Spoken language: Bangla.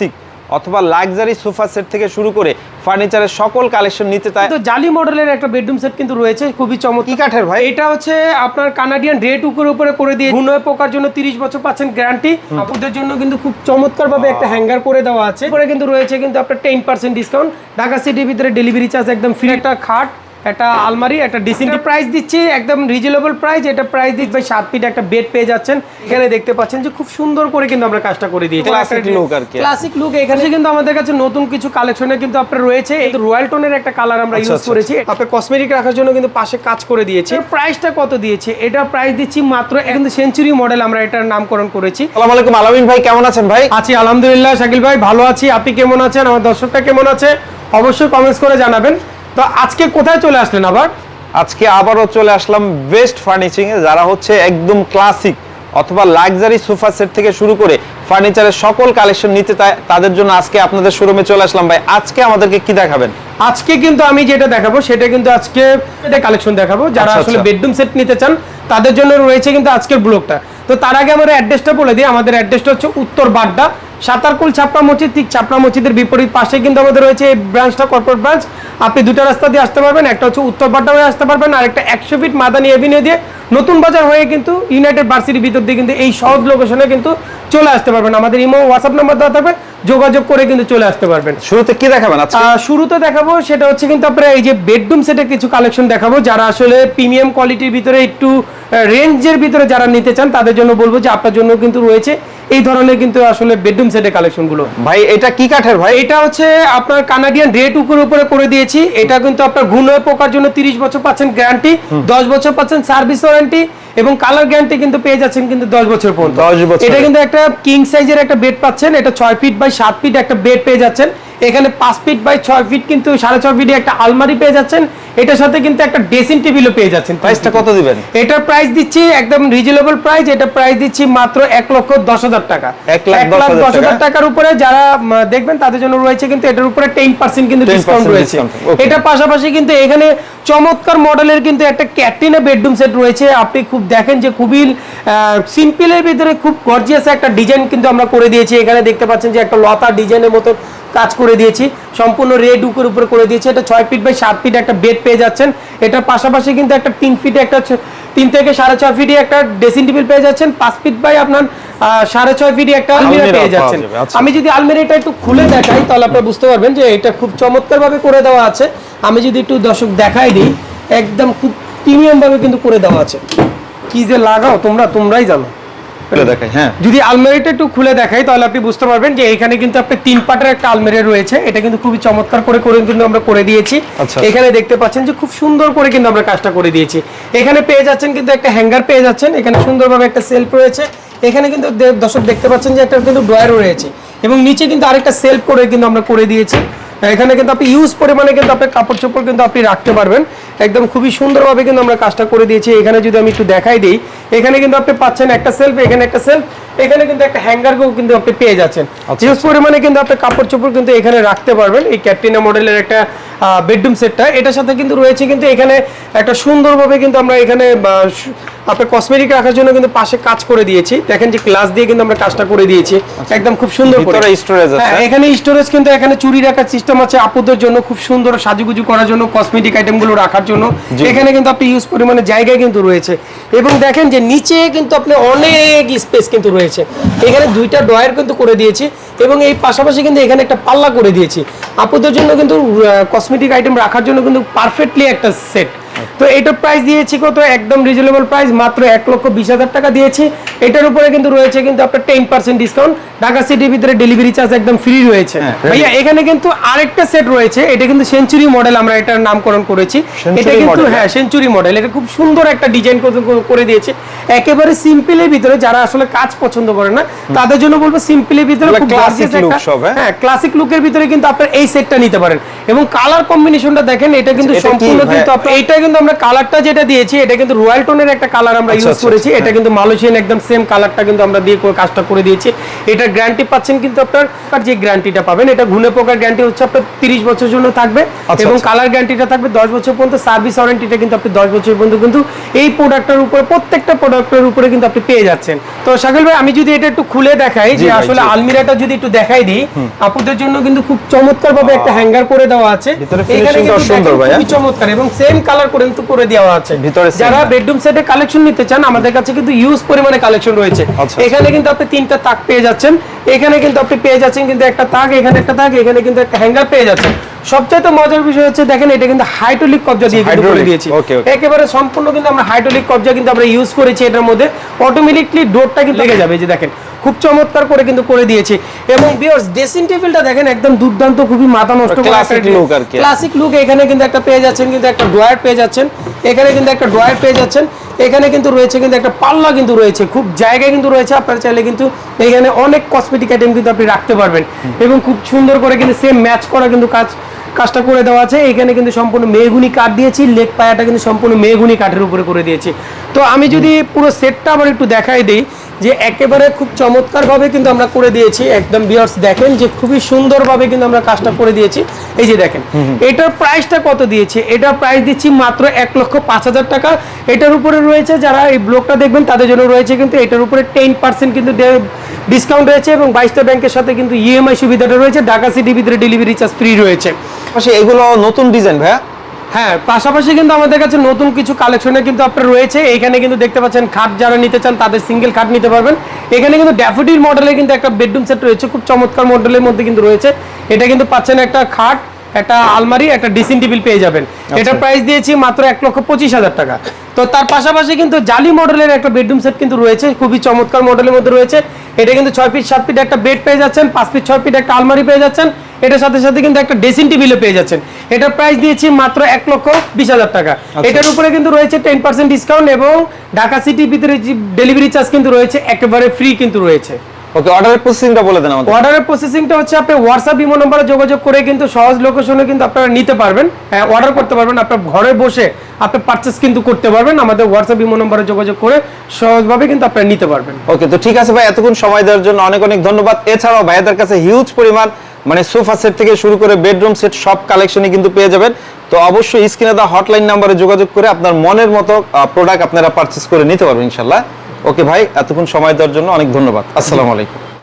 ক্লাসিক অথবা লাক্সারি সোফা সেট থেকে শুরু করে ফার্নিচারের সকল কালেকশন নিতে চায় তো জালি মডেলের একটা বেডরুম সেট কিন্তু রয়েছে খুবই চমৎকার। কাঠের ভাই? এটা হচ্ছে আপনার কানাডিয়ান রেড উকের উপরে করে দিয়ে ঘুণয় পোকার জন্য 30 বছর পাচ্ছেন গ্যারান্টি আপনাদের জন্য কিন্তু খুব চমৎকার ভাবে একটা হ্যাঙ্গার করে দেওয়া আছে। করে কিন্তু রয়েছে কিন্তু আপনার টেন পার্সেন্ট ডিসকাউন্ট ঢাকা সিটির ভিতরে ডেলিভারি চার্জ একদম ফ্রি একটা খাট একটা আলমারি একটা ড্রেসিং প্রাইস দিচ্ছি একদম রিজনেবল প্রাইস এটা প্রাইস দিচ্ছি। ভাই সাত ফিট একটা বেড পেয়ে যাচ্ছেন। এখানে দেখতে পাচ্ছেন যে খুব সুন্দর করে কিন্তু আমরা কাজটা করে দিয়েছি। Classic look আর কি। ক্লাসিক লুক এখানে কিন্তু আমাদের কাছে নতুন কিছু কালেকশনে কিন্তু আপনার রয়েছে। এই রয়্যাল টোনের একটা কালার আমরা আচ্ছা, ইউজ আচ্ছা। করেছি। আপনার কসমেটিক রাখার জন্য কিন্তু পাশে কাজ করে দিয়েছি। প্রাইসটা কত দিয়েছে? এটা প্রাইস দিচ্ছি মাত্র কিন্তু সেঞ্চুরি মডেল আমরা এটার নামকরণ করেছি। আসসালামু আলাইকুম আলামিন ভাই কেমন আছেন ভাই? আছি আলহামদুলিল্লাহ শাকিল ভাই ভালো আছি। আপনি কেমন আছেন? আমার দর্শকটা কেমন আছে? অবশ্যই কমেন্টস করে জানাবেন। তো আজকে কোথায় চলে আসলেন আবার? আজকে আবারও চলে আসলাম বেস্ট ফার্নিচিং এ যারা হচ্ছে একদম ক্লাসিক অথবা লাক্সারি সোফা সেট থেকে শুরু করে ফার্নিচারের সকল কালেকশন নিতে তাদের জন্য আজকে আপনাদের শোরুমে চলে আসলাম। ভাই আজকে আমাদেরকে কি দেখাবেন? আজকে কিন্তু আমি যেটা দেখাবো সেটা কিন্তু আজকে এটা কালেকশন দেখাবো। যারা আচ্ছা, আসলে আচ্ছা। বেডরুম সেট নিতে চান তাদের জন্য রয়েছে কিন্তু আজকের ব্লগটা। তো তার আগে আমার অ্যাড্রেসটা বলে দিই। আমাদের অ্যাড্রেসটা হচ্ছে উত্তর বাড্ডা সাতারকুল, ছাপড়া মসজিদ, ঠিক ছাপড়া মসজিদের বিপরীত পাশে কিন্তু আমাদের রয়েছে এই ব্রাঞ্চটা কর্পোরেট ব্রাঞ্চ আপনি দুটো রাস্তা দিয়ে আসতে পারবেন, একটা হচ্ছে উত্তর বাড্ডা হয়ে আসতে পারবেন, আর একটা একশো ফিট মাদানি এভিনিউ দিয়ে নতুন বাজার হয়ে কিন্তু ইউনাইটেড ভার্সিটির ভিতর দিয়ে কিন্তু এই সহজ লোকেশনে কিন্তু চলে আসতে পারবেন। আমাদের ইমো হোয়াটসঅ্যাপ নাম্বার দেওয়া থাকবে। যোগাযোগ করে কিন্তু চলে আসতে পারবেন। শুরুতে কি দেখাবেন আহ, শুরুতে দেখাবো সেটা হচ্ছে কিন্তু আপনারা এই যে বেডরুম সেটের কিছু কালেকশন দেখাবো যারা আসলে প্রিমিয়াম কোয়ালিটির ভিতরে একটু রেঞ্জের ভিতরে যারা নিতে চান তাদের জন্য বলব যে আপনার জন্য কিন্তু রয়েছে এই ধরনের কিন্তু আসলে বেডরুম সেটের কালেকশনগুলো। ভাই এটা কি কাঠের ভাই? এটা হচ্ছে আপনার কানাডিয়ান রেড উকের উপরে করে দিয়েছি। এটা কিন্তু আপনার ঘুণয় পোকার জন্য 30 বছর পাচ্ছেন গ্যারান্টি 10 বছর পাচ্ছেন সার্ভিস ওয়ারেন্টি এবং কালার গ্যারান্টি কিন্তু পেয়ে যাচ্ছেন কিন্তু 10 বছর পর্যন্ত। 10 বছর। এটা কিন্তু একটা কিং সাইজের একটা বেড পাচ্ছেন এটা 6 ফিট বাই 7 ফিট একটা বেড পেয়ে যাচ্ছেন। এখানে পাঁচ ফিট বাই ছয় ফিট কিন্তু 6.5 ফিটে একটা আলমারি পেয়ে যাচ্ছেন। এটার সাথে কিন্তু একটা ড্রেসিং টেবিলও পেয়ে যাচ্ছেন প্রাইসটা কত দিবেন? এটার প্রাইস দিচ্ছি একদম রিজনেবল প্রাইস এটা প্রাইস দিচ্ছি মাত্র এক লক্ষ দশ হাজার টাকা। এক লাখ দশ হাজার। টাকার উপরে যারা দেখবেন তাদের জন্য রয়েছে কিন্তু এটার উপরে টেন পার্সেন্ট কিন্তু ডিসকাউন্ট রয়েছে। এটা পাশাপাশি কিন্তু এখানে চমৎকার মডেলের কিন্তু একটা ক্যাটরিনা বেডরুম সেট রয়েছে। আপনি খুব দেখেন যে খুবই সিম্পলের ভিতরে খুব গর্জিয়াস একটা ডিজাইন কিন্তু আমরা করে দিয়েছি। এখানে দেখতে পাচ্ছেন যে একটা লতা ডিজাইনের মতো কাজ করে দিয়েছি। সম্পূর্ণ রেড উকের উপরে করে দিয়েছি। এটা ছয় ফিট বাই সাত ফিট একটা বেড পেয়ে যাচ্ছেন। এটার পাশাপাশি কিন্তু একটা তিন ফিট একটা তিন থেকে সাড়ে ছয় ফিটে একটা ড্রেসিং টেবিল পেয়ে যাচ্ছেন। পাঁচ ফিট বাই আপনার সাড়ে ছয় ফিটে একটা আলমিরা পেয়ে যাচ্ছেন। আচ্ছা। আমি যদি আলমিরাটা একটু খুলে দেখাই তাহলে আপনারা বুঝতে পারবেন যে এটা খুব চমৎকার ভাবে করে দেওয়া আছে। আমি যদি একটু দর্শক দেখাই দিই একদম খুব প্রিমিয়াম ভাবে কিন্তু করে দেওয়া আছে। কি যে লাগাও তোমরা তোমরাই জানো। খুলে দেখাই হ্যাঁ। যদি আলমারিটা একটু খুলে দেখাই তাহলে আপনি বুঝতে পারবেন যে এখানে কিন্তু আপনি তিন পাটের একটা আলমারি রয়েছে। এটা কিন্তু খুবই চমৎকার করে করে কিন্তু আমরা করে দিয়েছি। আচ্ছা। এখানে দেখতে পাচ্ছেন যে খুব সুন্দর করে কিন্তু আমরা কাজটা করে দিয়েছি। এখানে পেয়ে যাচ্ছেন কিন্তু একটা হ্যাঙ্গার পেয়ে যাচ্ছেন। এখানে সুন্দরভাবে একটা সেলফ রয়েছে। এখানে কিন্তু দর্শক দেখতে পাচ্ছেন যে একটা কিন্তু ড্রয়ার রয়েছে। এবং নিচে কিন্তু আরেকটা সেলফ করে কিন্তু আমরা করে দিয়েছি। এখানে কিন্তু আপনি ইউজ পরিমাণে কিন্তু আপনার কাপড় চোপড় কিন্তু আপনি রাখতে পারবেন। একদম খুবই সুন্দরভাবে কিন্তু আমরা কাজটা করে দিয়েছি। এখানে যদি আমি একটু দেখাই দিই, এখানে কিন্তু আপনি পাচ্ছেন একটা সেলফ এখানে একটা সেলফ এখানে কিন্তু একটা হ্যাঙ্গারকেও কিন্তু আপনি পেয়ে যাচ্ছেন। আচ্ছা, ইউজ পরিমাণে কিন্তু আপনি কাপড় চোপড় কিন্তু এখানে রাখতে পারবেন। এই ক্যাটরিনা মডেলের একটা বেডরুম সেটটা এটার সাথে কিন্তু রয়েছে কিন্তু এখানে একটা সুন্দরভাবে কিন্তু আমরা এখানে আপনার কসমেটিক রাখার জন্য কিন্তু পাশে কাজ করে দিয়েছি। দেখেন যে গ্লাস দিয়ে কিন্তু আমরা কাজটা করে দিয়েছি। একদম খুব সুন্দর করে। storage আছে। হ্যাঁ, এখানে স্টোরেজ কিন্তু এখানে চুরি রাখার সিস্টেম আছে আপুদের জন্য খুব সুন্দর সাজুগুজু করার জন্য কসমেটিক আইটেমগুলো রাখার জন্য। এখানে কিন্তু আপনি ইউজ পরিমাণে জায়গা কিন্তু রয়েছে। এবং দেখেন যে নিচে কিন্তু আপনি অনেক স্পেস কিন্তু রয়েছে। এখানে দুইটা ড্রয়ার কিন্তু করে দিয়েছি এবং এই পাশাপাশি কিন্তু এখানে একটা পাল্লা করে দিয়েছি। আপুদের জন্য কিন্তু কসমেটিক আইটেম রাখার জন্য কিন্তু পারফেক্টলি একটা সেট তো এটার প্রাইস দিয়েছি কত? একদম রিজনেবল প্রাইস মাত্র এক লক্ষ বিশ হাজার টাকা দিয়েছি। এটার উপরে কিন্তু রয়েছে কিন্তু আপনার টেন পার্সেন্ট ডিসকাউন্ট ঢাকা সিটির ভিতরে ডেলিভারি চার্জ একদম ফ্রি রয়েছে। হ্যাঁ, ভাইয়া এখানে কিন্তু আরেকটা সেট রয়েছে। এটা কিন্তু সেঞ্চুরি মডেল আমরা এটার নামকরণ করেছি। এটা কিন্তু হ্যাঁ সেঞ্চুরি মডেল এটা খুব সুন্দর একটা ডিজাইন করে দিয়েছে। একেবারে সিম্পলের ভিতরে যারা আসলে কাজ পছন্দ করে না তাদের জন্য বলব সিম্পলের ভিতরে খুব look একটা- সব, হ্যাঁ? হ্যাঁ ক্লাসিক লুকের ভিতরে কিন্তু আপনার এই সেটটা নিতে পারেন। এবং কালার কম্বিনেশনটা দেখেন এটা কিন্তু সম্পূর্ণ কিন্তু আপনার এটা কিন্তু আমরা কালারটা যেটা দিয়েছি এটা কিন্তু রয়্যাল টোনের একটা কালার আমরা ইউজ আচ্ছা, করেছি আচ্ছা, এটা কিন্তু মালয়েশিয়ান একদম সেম কালারটা কিন্তু আমরা দিয়ে কাজটা করে দিয়েছি এটা গ্যারান্টি পাচ্ছেন কিন্তু আপনার আর যে গ্যারান্টিটা পাবেন এটা ঘুনে পোকার গ্যারান্টি হচ্ছে আপনার তিরিশ বছরের জন্য থাকবে আচ্ছা, এবং। কালার গ্যারান্টিটা থাকবে দশ বছর পর্যন্ত সার্ভিস ওয়ারেন্টিটা কিন্তু আপনি দশ বছর পর্যন্ত কিন্তু এই প্রোডাক্টের উপরে প্রত্যেকটা প্রোডাক্টের উপরে কিন্তু আপনি পেয়ে যাচ্ছেন তো শাকিল ভাই আমি যদি এটা একটু খুলে দেখাই যে আসলে। আলমিরাটা যদি একটু দেখাই দিই আপুদের জন্য কিন্তু খুব চমৎকার ভাবে একটা হ্যাঙ্গার করে দেওয়া আছে এখানে কিন্তু সুন্দর ভাইয়া। খুবই চমৎকার এবং সেম কালার কিন্তু করে দেওয়া আছে। যারা বেডরুম সেটে কালেকশন নিতে চান আমাদের কাছে কিন্তু ইউজ পরিমাণে কালেকশন রয়েছে। আচ্ছা। এখানে কিন্তু আপনি তিনটা তাক পেয়ে যাচ্ছেন। এখানে কিন্তু আপনি পেয়ে যাচ্ছেন কিন্তু একটা তাক এখানে একটা তাক এখানে কিন্তু একটা হ্যাঙ্গার পেয়ে যাচ্ছেন। সবচাইতে মজার বিষয় হচ্ছে দেখেন এটা কিন্তু হাইড্রোলিক কবজা দিয়ে কিন্তু করে দিয়েছি. একেবারে সম্পূর্ণ কিন্তু আমরা হাইড্রোলিক কবজা কিন্তু আমরা ইউজ করেছি এটার মধ্যে। অটোমেটিকলি ডোরটা কিন্তু লেগে যাবে যে দেখেন। খুব চমৎকার করে কিন্তু করে দিয়েছি। এবং বিয়ার্স ড্রেসিং টেবিলটা দেখেন একদম দুর্দান্ত খুবই মাথা নষ্ট Classic একটা আর। ক্লাসিক লুক এখানে কিন্তু একটা পেয়ে যাচ্ছেন কিন্তু একটা ড্রয়ার পেয়ে যাচ্ছেন। এখানে কিন্তু একটা ড্রয়ার পেয়ে যাচ্ছেন। এখানে কিন্তু রয়েছে কিন্তু একটা পাল্লা কিন্তু রয়েছে খুব জায়গা কিন্তু রয়েছে। আপনারা চাইলে কিন্তু এখানে অনেক কসমেটিক আইটেম কিন্তু আপনি রাখতে পারবেন। এবং খুব সুন্দর করে কিন্তু সেম ম্যাচ করা কিন্তু কাজ কাজটা করে দেওয়া আছে। এখানে কিন্তু সম্পূর্ণ মেহগুনি কাঠ দিয়েছি লেগ পায়াটা কিন্তু সম্পূর্ণ মেহগুনি কাঠের উপরে করে দিয়েছি। তো আমি যদি পুরো সেটটা আবার একটু দেখাই দিই যে একেবারে খুব চমৎকারভাবে কিন্তু আমরা করে দিয়েছি। একদম বিয়ার্স দেখেন যে খুবই সুন্দরভাবে কিন্তু আমরা কাজটা করে দিয়েছি। এই যে দেখেন এটার প্রাইসটা কত দিয়েছি? এটার প্রাইস দিচ্ছি মাত্র এক লক্ষ পাঁচ হাজার টাকা। এটার উপরে রয়েছে যারা এই ব্লগটা দেখবেন তাদের জন্য রয়েছে কিন্তু এটার উপরে টেন পার্সেন্ট কিন্তু ডিসকাউন্ট রয়েছে এবং বাইশটা ব্যাংকের সাথে কিন্তু ইএমআই সুবিধাটা রয়েছে। ঢাকা সিটির ভিতরে ডেলিভারি চার্জ ফ্রি রয়েছে। পাশে এগুলো নতুন ডিজাইন ভাইয়া? হ্যাঁ পাশাপাশি কিন্তু আমাদের কাছে নতুন কিছু কালেকশনে কিন্তু আপনার রয়েছে। এখানে কিন্তু দেখতে পাচ্ছেন খাট যারা নিতে চান তাদের সিঙ্গেল খাট নিতে পারবেন। এখানে কিন্তু ড্যাফোডিল মডেলে কিন্তু একটা বেডরুম সেট রয়েছে খুব চমৎকার মডেলের মধ্যে কিন্তু রয়েছে। এটা কিন্তু পাচ্ছেন একটা খাট একটা আলমারি একটা ড্রেসিং টেবিল পেয়ে যাবেন। এটার প্রাইস দিয়েছি মাত্র এক লক্ষ পঁচিশ হাজার টাকা। তো তার পাশাপাশি কিন্তু জালি মডেলের একটা বেডরুম সেট কিন্তু রয়েছে খুবই চমৎকার মডেলের মধ্যে রয়েছে। এটা কিন্তু ছয় ফিট সাত ফিট একটা বেড পেয়ে যাচ্ছেন পাঁচ ফিট ছয় ফিট একটা আলমারি পেয়ে যাচ্ছেন। এটার সাথে সাথে কিন্তু একটা ড্রেসিং টেবিলও পেয়ে যাচ্ছেন। এটার প্রাইস দিয়েছি মাত্র এক লক্ষ বিশ হাজার টাকা। এটার উপরে কিন্তু রয়েছে টেন পার্সেন্ট ডিসকাউন্ট এবং ঢাকা সিটির ভিতরে ডেলিভারি চার্জ কিন্তু রয়েছে একেবারে ফ্রি কিন্তু রয়েছে। ওকে অর্ডারের প্রসেসিংটা বলে দেন আমাদের। অর্ডারের প্রসেসিংটা হচ্ছে আপনি হোয়াটসঅ্যাপ ইমো নম্বরে যোগাযোগ করে কিন্তু সহজ লোকেশনে কিন্তু আপনারা নিতে পারবেন। অর্ডার করতে পারবেন আপনার ঘরে বসে আপনি পারচেস কিন্তু করতে পারবেন। আমাদের হোয়াটসঅ্যাপ ইমো নম্বরে যোগাযোগ করে সহজভাবে কিন্তু আপনারা নিতে পারবেন। ওকে তো ঠিক আছে ভাই এতক্ষণ সময় দেওয়ার জন্য অনেক অনেক ধন্যবাদ। এছাড়াও ভাইয়াদের কাছে হিউজ পরিমাণ মানে সোফা সেট থেকে শুরু করে বেডরুম সেট সব কালেকশনই কিন্তু পেয়ে যাবেন। তো অবশ্যই স্ক্রিনে দা হটলাইন নাম্বারে যোগাযোগ করে আপনার মনের মতো প্রোডাক্ট আপনারা পারচেস করে নিতে পারবেন ইনশাল্লাহ ওকে ভাই, এতক্ষণ সময় দেওয়ার জন্য অনেক ধন্যবাদ। আসসালামু আলাইকুম।